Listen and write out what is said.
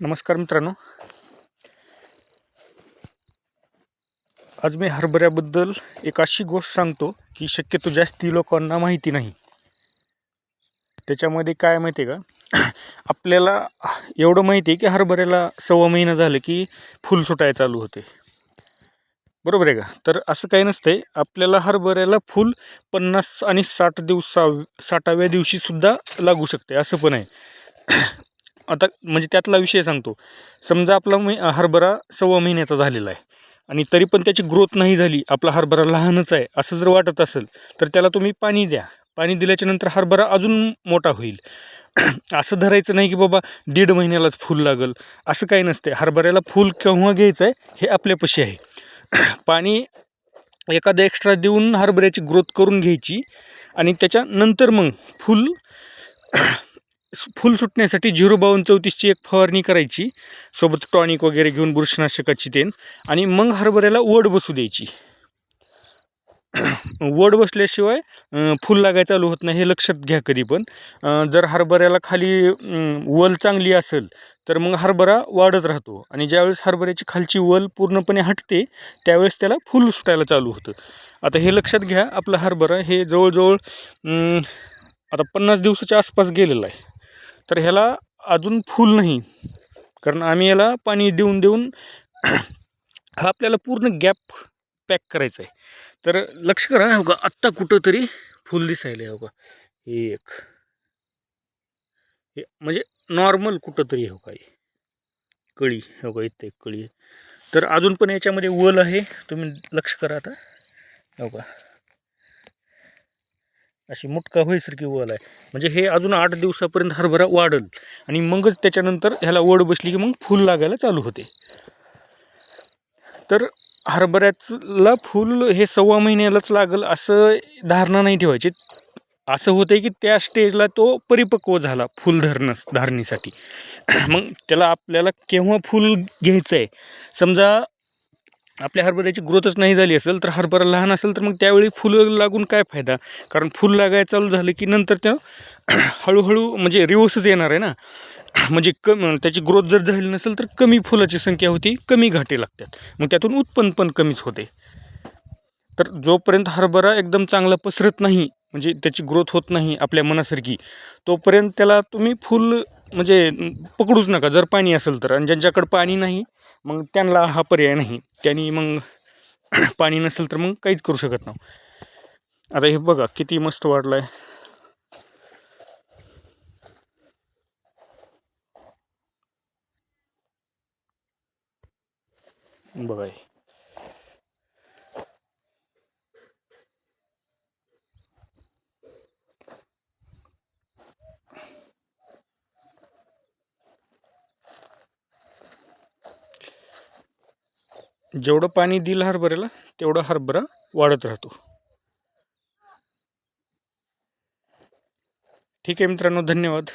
नमस्कार मित्रांनो. आज मी हरभऱ्याबद्दल एक अशी गोष्ट सांगतो की शक्यतो जास्ती लोकांना माहिती नाही. त्याच्यामध्ये काय माहिती आहे का? आपल्याला एवढं माहिती आहे की हरभऱ्याला सव्वा महिना झालं की फुल सुटायला चालू होते. बरोबर आहे का? तर असं काही नसतंय. आपल्याला हरभऱ्याला फुल पन्नास आणि साठ दिवसा साठाव्या दिवशीसुद्धा लागू शकते असं पण आहे. आता म्हणजे त्यातला विषय सांगतो. समजा आपला मै हरभरा सव्वा महिन्याचा झालेला आहे. आणि तरी पण त्याची ग्रोथ नाही झाली आपला हरभरा लहानच आहे असं जर वाटत असेल तर त्याला तुम्ही पाणी द्या. पाणी दिल्याच्या नंतर हरभरा अजून मोठा होईल. असं धरायचं नाही की बाबा दीड महिन्यालाच फूल लागल. असं काही नसते हरभऱ्याला फूल केव्हा घ्यायचं आहे हे आपल्यापाशी आहे. पाणी एखादं एक्स्ट्रा देऊन हरभऱ्याची ग्रोथ करून घ्यायची आणि त्याच्यानंतर मग फुल फुल सुटण्यासाठी झिरो बावन्न चौतीसची एक फवारणी करायची. सोबत टॉनिक वगैरे घेऊन बुरशीनाशकाची तेन आणि मग हरभऱ्याला वड बसू द्यायची. वड बसल्याशिवाय फुल लागायला चालू होत नाही हे लक्षात घ्या कधी पण. जर हरभऱ्याला खाली वल चांगली असेल तर मग हरभरा वाढत राहतो आणि ज्यावेळेस हरभऱ्याची खालची वल पूर्णपणे हटते त्यावेळेस त्याला फुल सुटायला चालू होतं. आता हे लक्षात घ्या आपलं हरभरा हे जवळजवळ आता पन्नास दिवसाच्या आसपास गेलेलं आहे. तर ह्याला अजून फुल नाही. कारण आम्ही याला पाणी देऊन देऊन हा आपल्याला पूर्ण गॅप पॅक करायचा आहे. तर लक्ष करा हो का आत्ता कुठंतरी फुल दिसायला हो का एक. हे म्हणजे नॉर्मल कुठंतरी हो का हे. कळी हो का इथं एक कळी तर अजून पण याच्यामध्ये वल आहे. तुम्ही लक्ष करा आता. हो का अशी मुटका होईसारखी वल आहे. म्हणजे हे अजून आठ दिवसापर्यंत हरभरा वाढल आणि मगच त्याच्यानंतर ह्याला ओढ बसली की मग फुल लागायला चालू होते. तर हरभऱ्याला फुल हे सव्वा महिन्यालाच लागल असं धारणा नाही ठेवायची. असं होतं की त्या स्टेजला तो परिपक्व झाला फुल धरण धारणीसाठी. मग त्याला आपल्याला केव्हा फुल घ्यायचं आहे समजा आपल्या हरभऱ्याची ग्रोथच नाही झाली असेल तर हरभरा लहान असेल तर मग त्यावेळी फुलं लागून काय फायदा? कारण फुल लागायला चालू झालं की नंतर त्या हळूहळू म्हणजे रिवर्सच येणार आहे ना? म्हणजे कम त्याची ग्रोथ जर झाली नसेल तर कमी फुलाची संख्या होती कमी घाटे लागतात. मग त्यातून उत्पन्न पण कमीच होते. तर जोपर्यंत हरभरा एकदम चांगला पसरत नाही म्हणजे त्याची ग्रोथ होत नाही आपल्या मनासारखी तोपर्यंत त्याला तुम्ही फुल म्हणजे पकडूच नका. जर पाणी असेल तर आणि ज्यांच्याकडं पाणी नाही मग त्यांना हा पर्याय नाही. त्यांनी मग पाणी नसेल तर मग काहीच करू शकत नाही आता हे बघा किती मस्त वाढलं आहे बघा जेवढं पाणी दिलं हरभऱ्याला तेवढा हरभरा वाढत राहतो. ठीक आहे मित्रांनो धन्यवाद.